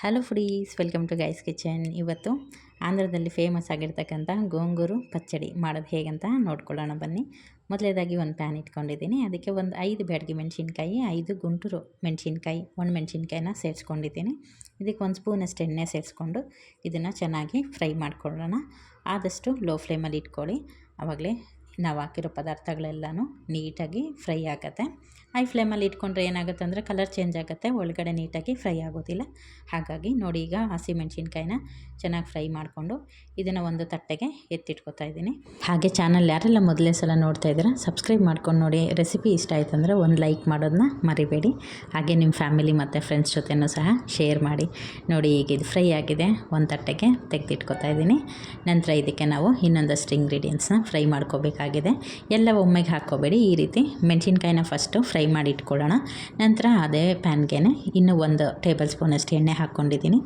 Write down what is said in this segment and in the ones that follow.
Hello foodies welcome to guys kitchen ಇವತ್ತು ಆಂಧ್ರದಲ್ಲಿ famous ಆಗಿರ್ತಕ್ಕಂಥ ಗೋಂಗೂರು ಪಚ್ಚಡಿ ಮಾಡೋದು ಹೇಗಂತ ನೋಡ್ಕೊಳ್ಳೋಣ ಬನ್ನಿ. ಮೊದಲೇದಾಗಿ ಒಂದು ಪ್ಯಾನ್ ಇಟ್ಕೊಂಡಿದ್ದೀನಿ. ಅದಕ್ಕೆ ಒಂದು ಐದು ಬ್ಯಾಡಗಿ ಮೆಣಸಿನ್ಕಾಯಿ, ಐದು ಗುಂಟೂರು ಮೆಣಸಿನ್ಕಾಯಿ, ಒಣ ಮೆಣಸಿನ್ಕಾಯಿನ ಸೇರಿಸ್ಕೊಂಡಿದ್ದೀನಿ. ಇದಕ್ಕೆ ಒಂದು ಸ್ಪೂನಷ್ಟು ಎಣ್ಣೆ ಸೇರಿಸ್ಕೊಂಡು ಇದನ್ನು ಚೆನ್ನಾಗಿ ಫ್ರೈ ಮಾಡ್ಕೊಳ್ಳೋಣ. ಆದಷ್ಟು ಲೋ ಫ್ಲೇಮಲ್ಲಿ ಇಟ್ಕೊಳ್ಳಿ. ಆವಾಗಲೇ ನಾವು ಹಾಕಿರೋ ಪದಾರ್ಥಗಳೆಲ್ಲನೂ ನೀಟಾಗಿ ಫ್ರೈ ಆಗುತ್ತೆ. ಹೈ ಫ್ಲೇಮಲ್ಲಿ ಇಟ್ಕೊಂಡ್ರೆ ಏನಾಗುತ್ತೆ ಅಂದರೆ ಕಲರ್ ಚೇಂಜ್ ಆಗುತ್ತೆ, ಒಳಗಡೆ ನೀಟಾಗಿ ಫ್ರೈ ಆಗೋದಿಲ್ಲ. ಹಾಗಾಗಿ ನೋಡಿ ಈಗ ಹಸಿಮೆಣ್ಸಿನ್ಕಾಯಿನ ಚೆನ್ನಾಗಿ ಫ್ರೈ ಮಾಡಿಕೊಂಡು ಇದನ್ನು ಒಂದು ತಟ್ಟೆಗೆ ಎತ್ತಿಟ್ಕೊತಾ ಇದ್ದೀನಿ. ಹಾಗೆ ಚಾನಲ್ ಯಾರೆಲ್ಲ ಮೊದಲೇ ಸಲ ನೋಡ್ತಾ ಇದ್ದೀರಾ, ಸಬ್ಸ್ಕ್ರೈಬ್ ಮಾಡ್ಕೊಂಡು ನೋಡಿ. ರೆಸಿಪಿ ಇಷ್ಟ ಆಯ್ತು ಅಂದರೆ ಒಂದು ಲೈಕ್ ಮಾಡೋದನ್ನ ಮರಿಬೇಡಿ. ಹಾಗೆ ನಿಮ್ಮ ಫ್ಯಾಮಿಲಿ ಮತ್ತು ಫ್ರೆಂಡ್ಸ್ ಜೊತೆನೂ ಸಹ ಶೇರ್ ಮಾಡಿ. ನೋಡಿ ಈಗ ಇದು ಫ್ರೈ ಆಗಿದೆ, ಒಂದು ತಟ್ಟೆಗೆ ತೆಗೆದಿಟ್ಕೊತಾ ಇದ್ದೀನಿ. ನಂತರ ಇದಕ್ಕೆ ನಾವು ಇನ್ನೊಂದಷ್ಟು ಇಂಗ್ರೀಡಿಯೆಂಟ್ಸ್ನ ಫ್ರೈ ಮಾಡ್ಕೋಬೇಕಾಗಿದೆ ಎಲ್ಲ ಒಮ್ಮೆಗೆ ಹಾಕ್ಕೋಬೇಡಿ. ಈ ರೀತಿ ಮೆಣಸಿನ್ಕಾಯಿನ ಫಸ್ಟು ಫ್ರೈ ಮಾಡಿ ಇಟ್ಕೊಳ್ಳೋಣ. ನಂತರ ಅದೇ ಪ್ಯಾನ್ಗೆ ಇನ್ನು ಒಂದು ಟೇಬಲ್ ಸ್ಪೂನಷ್ಟು ಎಣ್ಣೆ ಹಾಕ್ಕೊಂಡಿದ್ದೀನಿ.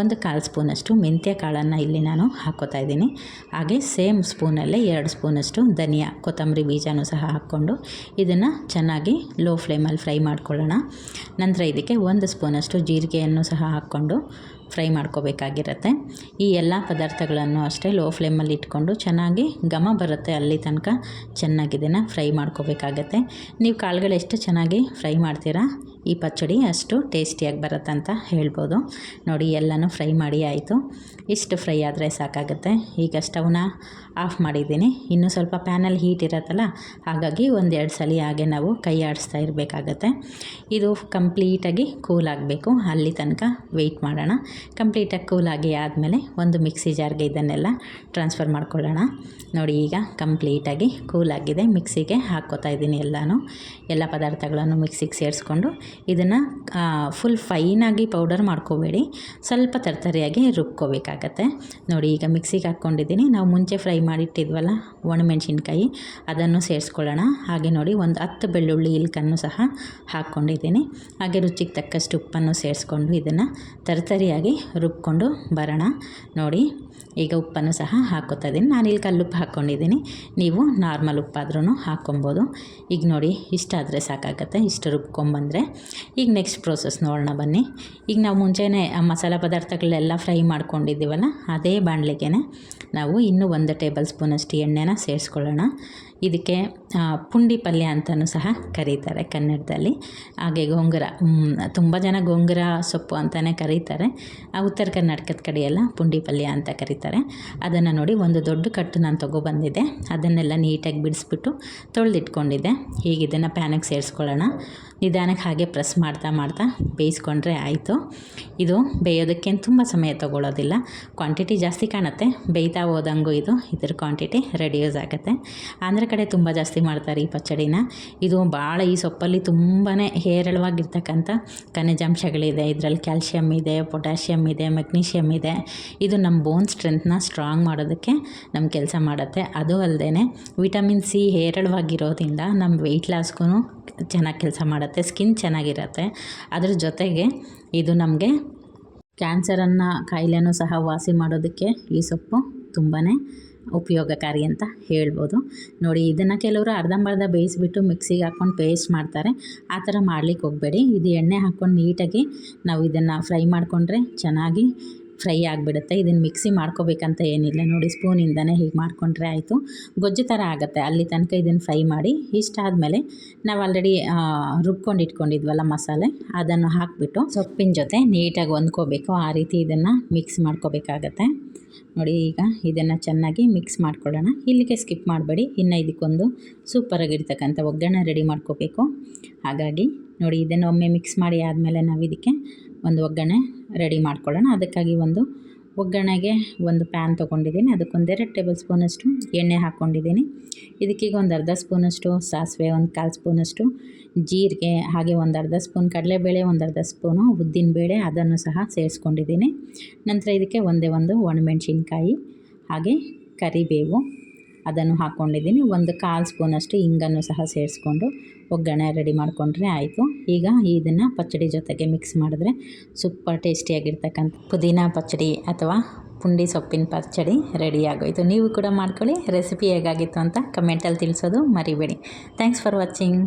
ಒಂದು ಕಾಲು ಸ್ಪೂನಷ್ಟು ಮೆಂತ್ಯ ಕಾಳನ್ನು ಇಲ್ಲಿ ನಾನು ಹಾಕ್ಕೋತಾ ಇದ್ದೀನಿ. ಹಾಗೆ ಸೇಮ್ ಸ್ಪೂನಲ್ಲೇ ಎರಡು ಸ್ಪೂನಷ್ಟು ಧನಿಯಾ, ಕೊತ್ತಂಬರಿ ಬೀಜನೂ ಸಹ ಹಾಕ್ಕೊಂಡು ಇದನ್ನು ಚೆನ್ನಾಗಿ ಲೋ ಫ್ಲೇಮಲ್ಲಿ ಫ್ರೈ ಮಾಡ್ಕೊಳ್ಳೋಣ. ನಂತರ ಇದಕ್ಕೆ ಒಂದು ಸ್ಪೂನಷ್ಟು ಜೀರಿಗೆಯನ್ನು ಸಹ ಹಾಕ್ಕೊಂಡು ಫ್ರೈ ಮಾಡ್ಕೋಬೇಕಾಗಿರುತ್ತೆ. ಈ ಎಲ್ಲ ಪದಾರ್ಥಗಳನ್ನು ಅಷ್ಟೇ ಲೋ ಫ್ಲೇಮಲ್ಲಿ ಇಟ್ಕೊಂಡು ಚೆನ್ನಾಗಿ ಘಮ ಬರುತ್ತೆ ಅಲ್ಲಿ ತನಕ. ಚೆನ್ನಾಗಿ ಇದನ್ನು ಫ್ರೈ ಮಾಡ್ಕೋಬೇಕಾಗತ್ತೆ. ನೀವು ಕಾಳುಗಳು ಎಷ್ಟು ಚೆನ್ನಾಗಿ ಫ್ರೈ ಮಾಡ್ತೀರಾ? ಈ ಪಚ್ಚಡಿ ಅಷ್ಟು ಟೇಸ್ಟಿಯಾಗಿ ಬರುತ್ತಂತ ಹೇಳ್ಬೋದು. ನೋಡಿ, ಎಲ್ಲನೂ ಫ್ರೈ ಮಾಡಿ ಆಯಿತು. ಇಷ್ಟು ಫ್ರೈ ಆದರೆ ಸಾಕಾಗುತ್ತೆ. ಈಗ ಸ್ಟವ್ನ ಆಫ್ ಮಾಡಿದ್ದೀನಿ. ಇನ್ನೂ ಸ್ವಲ್ಪ ಪ್ಯಾನಲ್ಲಿ ಹೀಟ್ ಇರತ್ತಲ್ಲ, ಹಾಗಾಗಿ ಒಂದೆರಡು ಸಲ ಹಾಗೆ ನಾವು ಕೈ ಆಡಿಸ್ತಾ ಇರಬೇಕಾಗತ್ತೆ. ಇದು ಕಂಪ್ಲೀಟಾಗಿ ಕೂಲ್ ಆಗಬೇಕು. ಅಲ್ಲಿ ತನಕ ವೆಯ್ಟ್ ಮಾಡೋಣ. ಕಂಪ್ಲೀಟಾಗಿ ಕೂಲಾಗಿ ಆದಮೇಲೆ ಒಂದು ಮಿಕ್ಸಿ ಜಾರ್ಗೆ ಇದನ್ನೆಲ್ಲ ಟ್ರಾನ್ಸ್ಫರ್ ಮಾಡ್ಕೊಳ್ಳೋಣ. ನೋಡಿ, ಈಗ ಕಂಪ್ಲೀಟಾಗಿ ಕೂಲಾಗಿದೆ ಮಿಕ್ಸಿಗೆ ಹಾಕ್ಕೋತಾ ಇದ್ದೀನಿ ಎಲ್ಲನೂ. ಎಲ್ಲ ಪದಾರ್ಥಗಳನ್ನು ಮಿಕ್ಸಿಗೆ ಸೇರಿಸ್ಕೊಂಡು ಇದನ್ನು ಫುಲ್ ಫೈನಾಗಿ ಪೌಡರ್ ಮಾಡ್ಕೋಬೇಡಿ. ಸ್ವಲ್ಪ ತರ್ತರಿಯಾಗಿ ರುಬ್ಕೋಬೇಕಾಗತ್ತೆ. ನೋಡಿ, ಈಗ ಮಿಕ್ಸಿಗೆ ಹಾಕ್ಕೊಂಡಿದ್ದೀನಿ. ನಾವು ಮುಂಚೆ ಫ್ರೈ ಮಾಡಿಟ್ಟಿದ್ವಲ್ಲ, ಒಣಮೆಣಸಿನ್ಕಾಯಿ, ಅದನ್ನು ಸೇರಿಸ್ಕೊಳ್ಳೋಣ. ಹಾಗೆ ನೋಡಿ, ಒಂದು ಹತ್ತು ಬೆಳ್ಳುಳ್ಳಿ ಇಲ್ಕನ್ನು ಸಹ ಹಾಕ್ಕೊಂಡಿದ್ದೀನಿ. ಹಾಗೆ ರುಚಿಗೆ ತಕ್ಕಷ್ಟು ಉಪ್ಪನ್ನು ಸೇರಿಸ್ಕೊಂಡು ಇದನ್ನು ತರ್ತರಿಯಾಗಿ ರುಬ್ಕೊಂಡು ಬರೋಣ. ನೋಡಿ, ಈಗ ಉಪ್ಪನ್ನು ಸಹ ಹಾಕೋತಾ ಇದ್ದೀನಿ ನಾನು ಇಲ್ಲಿ ಕಲ್ಲುಪ್ಪು ಹಾಕ್ಕೊಂಡಿದ್ದೀನಿ. ನೀವು ನಾರ್ಮಲ್ ಉಪ್ಪಾದ್ರೂ ಹಾಕ್ಕೊಬೋದು. ಈಗ ನೋಡಿ, ಇಷ್ಟಾದರೆ ಸಾಕಾಗತ್ತೆ. ಇಷ್ಟು ರುಬ್ಕೊಂಬಂದರೆ ಈಗ ನೆಕ್ಸ್ಟ್ ಪ್ರೋಸೆಸ್ ನೋಡೋಣ ಬನ್ನಿ. ಈಗ ನಾವು ಮುಂಚೆನೇ ಮಸಾಲೆ ಪದಾರ್ಥಗಳೆಲ್ಲ ಫ್ರೈ ಮಾಡ್ಕೊಂಡಿದ್ದೀವಲ್ಲ, ಅದೇ ಬಾಣಲೆಗೆ ನಾವು ಇನ್ನೂ ಒಂದು ಟೇಬಲ್ ಸ್ಪೂನಷ್ಟು ಎಣ್ಣೆನ ಸೇರಿಸ್ಕೊಳ್ಳೋಣ. ಇದಕ್ಕೆ ಪುಂಡಿ ಪಲ್ಯ ಅಂತಲೂ ಸಹ ಕರೀತಾರೆ ಕನ್ನಡದಲ್ಲಿ. ಹಾಗೆ ಗೋಂಗೂರ ತುಂಬ ಜನ ಗೋಂಗೂರ ಸೊಪ್ಪು ಅಂತಲೇ ಕರೀತಾರೆ. ಉತ್ತರ ಕರ್ನಾಟಕದ ಕಡೆಯೆಲ್ಲ ಪುಂಡಿ ಪಲ್ಯ ಅಂತ ಕರೀತಾರೆ. ಅದನ್ನು ನೋಡಿ ಒಂದು ದೊಡ್ಡ ಕಟ್ಟು ನಾನು ತೊಗೊಬಂದಿದ್ದೆ. ಅದನ್ನೆಲ್ಲ ನೀಟಾಗಿ ಬಿಡಿಸ್ಬಿಟ್ಟು ತೊಳೆದಿಟ್ಕೊಂಡಿದ್ದೆ. ಈಗ ಇದನ್ನು ಪ್ಯಾನಿಗೆ ಸೇರಿಸ್ಕೊಳ್ಳೋಣ. ನಿಧಾನಕ್ಕೆ ಹಾಗೆ ಪ್ರೆಸ್ ಮಾಡ್ತಾ ಮಾಡ್ತಾ ಬೇಯಿಸ್ಕೊಂಡ್ರೆ ಆಯಿತು. ಇದು ಬೇಯೋದಕ್ಕೇನು ತುಂಬ ಸಮಯ ತೊಗೊಳ್ಳೋದಿಲ್ಲ ಕ್ವಾಂಟಿಟಿ ಜಾಸ್ತಿ ಕಾಣುತ್ತೆ. ಬೇಯ್ತಾ ಹೋದಂಗೂ ಇದು, ಇದ್ರ ಕ್ವಾಂಟಿಟಿ ರೆಡ್ಯೂಸ್ ಆಗುತ್ತೆ. ಆಂಧ್ರ ಕಡೆ ತುಂಬ ಜಾಸ್ತಿ ಮಾಡ್ತಾರೆ ಈ ಪಚ್ಚಡಿನ. ಇದು ಭಾಳ ಈ ಸೊಪ್ಪಲ್ಲಿ ತುಂಬಾ ಹೇರಳವಾಗಿರ್ತಕ್ಕಂಥ ಖನಿಜಾಂಶಗಳಿದೆ. ಇದರಲ್ಲಿ ಕ್ಯಾಲ್ಶಿಯಮ್ ಇದೆ ಪೊಟ್ಯಾಷಿಯಮ್ ಇದೆ ಮೆಗ್ನೀಷಿಯಮ್ ಇದೆ. ಇದು ನಮ್ಮ ಬೋನ್ ಸ್ಟ್ರೆಂತ್ನ ಸ್ಟ್ರಾಂಗ್ ಮಾಡೋದಕ್ಕೆ ನಮ್ಮ ಕೆಲಸ ಮಾಡುತ್ತೆ. ಅದು ಅಲ್ಲದೆ ವಿಟಮಿನ್ ಸಿ ಹೇರಳವಾಗಿರೋದ್ರಿಂದ ನಮ್ಮ ವೆಯ್ಟ್ ಲಾಸ್ಗೂ ಚೆನ್ನಾಗಿ ಕೆಲಸ ಮಾಡುತ್ತೆ ಸ್ಕಿನ್ ಚೆನ್ನಾಗಿರತ್ತೆ. ಅದ್ರ ಜೊತೆಗೆ ಇದು ನಮಗೆ ಕ್ಯಾನ್ಸರನ್ನು ಕಾಯಿಲೆನೂ ಸಹ ವಾಸಿ ಮಾಡೋದಕ್ಕೆ ಈ ಸೊಪ್ಪು ತುಂಬಾ ಉಪಯೋಗಕಾರಿ ಅಂತ ಹೇಳ್ಬೋದು. ನೋಡಿ, ಇದನ್ನು ಕೆಲವರು ಅರ್ಧಂಬರ್ಧ ಬೇಯಿಸಿಬಿಟ್ಟು ಮಿಕ್ಸಿಗೆ ಹಾಕ್ಕೊಂಡು ಪೇಸ್ಟ್ ಮಾಡ್ತಾರೆ. ಆ ಥರ ಮಾಡ್ಲಿಕ್ಕೆ ಹೋಗಬೇಡಿ. ಇದು ಎಣ್ಣೆ ಹಾಕ್ಕೊಂಡು ನೀಟಾಗಿ ನಾವು ಇದನ್ನು ಫ್ರೈ ಮಾಡಿಕೊಂಡ್ರೆ ಚೆನ್ನಾಗಿ ಫ್ರೈ ಆಗಿಬಿಡುತ್ತೆ. ಇದನ್ನು ಮಿಕ್ಸಿ ಮಾಡ್ಕೋಬೇಕಂತ ಏನಿಲ್ಲ. ನೋಡಿ ಸ್ಪೂನಿಂದನೇ ಹೀಗೆ ಮಾಡಿಕೊಂಡ್ರೆ ಆಯಿತು. ಗೊಜ್ಜು ಥರ ಆಗುತ್ತೆ. ಅಲ್ಲಿ ತನಕ ಇದನ್ನು ಫ್ರೈ ಮಾಡಿ ಇಷ್ಟಾದಮೇಲೆ ನಾವು ಆಲ್ರೆಡಿ ರುಬ್ಕೊಂಡು ಇಟ್ಕೊಂಡಿದ್ವಲ್ಲ ಮಸಾಲೆ, ಅದನ್ನು ಹಾಕಿಬಿಟ್ಟು ಸೊಪ್ಪಿನ ಜೊತೆ ನೀಟಾಗಿ ಹೊಂದ್ಕೋಬೇಕು. ಆ ರೀತಿ ಇದನ್ನು ಮಿಕ್ಸ್ ಮಾಡ್ಕೋಬೇಕಾಗತ್ತೆ. ನೋಡಿ ಈಗ ಇದನ್ನು ಚೆನ್ನಾಗಿ ಮಿಕ್ಸ್ ಮಾಡ್ಕೊಳ್ಳೋಣ. ಇಲ್ಲಿಗೆ ಸ್ಕಿಪ್ ಮಾಡಬೇಡಿ. ಇನ್ನು ಇದಕ್ಕೊಂದು ಸೂಪರಾಗಿರ್ತಕ್ಕಂಥ ಒಗ್ಗರಣೆ ರೆಡಿ ಮಾಡ್ಕೋಬೇಕು. ಹಾಗಾಗಿ ನೋಡಿ ಇದನ್ನು ಒಮ್ಮೆ ಮಿಕ್ಸ್ ಮಾಡಿ ಆದಮೇಲೆ ನಾವು ಇದಕ್ಕೆ ಒಂದು ಒಗ್ಗರಣೆ ರೆಡಿ ಮಾಡ್ಕೊಳ್ಳೋಣ. ಅದಕ್ಕಾಗಿ ಒಂದು ಒಗ್ಗರಣೆಗೆ ಒಂದು ಪ್ಯಾನ್ ತೊಗೊಂಡಿದ್ದೀನಿ. ಅದಕ್ಕೊಂದೆರಡು ಟೇಬಲ್ ಸ್ಪೂನಷ್ಟು ಎಣ್ಣೆ ಹಾಕ್ಕೊಂಡಿದ್ದೀನಿ. ಇದಕ್ಕೀಗ ಒಂದು ಅರ್ಧ ಸ್ಪೂನಷ್ಟು ಸಾಸಿವೆ, ಒಂದು ಕಾಲು ಸ್ಪೂನಷ್ಟು ಜೀರಿಗೆ, ಹಾಗೆ ಒಂದು ಅರ್ಧ ಸ್ಪೂನ್ ಕಡಲೆಬೇಳೆ, ಒಂದು ಅರ್ಧ ಸ್ಪೂನು ಉದ್ದಿನಬೇಳೆ ಅದನ್ನು ಸಹ ಸೇರಿಸ್ಕೊಂಡಿದ್ದೀನಿ. ನಂತರ ಇದಕ್ಕೆ ಒಂದೇ ಒಂದು ಒಣಮೆಣ್ಸಿನ್ಕಾಯಿ, ಹಾಗೆ ಕರಿಬೇವು. ಅದನ್ನು ಹಾಕ್ಕೊಂಡಿದ್ದೀನಿ ಒಂದು ಕಾಲು ಸ್ಪೂನಷ್ಟು ಹಿಂಗನ್ನು ಸಹ ಸೇರಿಸ್ಕೊಂಡು ಒಗ್ಗರಣೆ ರೆಡಿ ಮಾಡಿಕೊಂಡ್ರೆ ಆಯಿತು. ಈಗ ಇದನ್ನು ಪಚ್ಚಡಿ ಜೊತೆಗೆ ಮಿಕ್ಸ್ ಮಾಡಿದ್ರೆ ಸೂಪರ್ ಟೇಸ್ಟಿಯಾಗಿರ್ತಕ್ಕಂಥ ಪುದೀನ ಪಚ್ಚಡಿ ಅಥವಾ ಪುಂಡಿ ಸೊಪ್ಪಿನ ಪಚ್ಚಡಿ ರೆಡಿ ಆಗೋಯಿತು. ನೀವು ಕೂಡ ಮಾಡ್ಕೊಳ್ಳಿ. ರೆಸಿಪಿ ಹೇಗಾಗಿತ್ತು ಅಂತ ಕಮೆಂಟಲ್ಲಿ ತಿಳಿಸೋದು ಮರಿಬೇಡಿ. Thanks for watching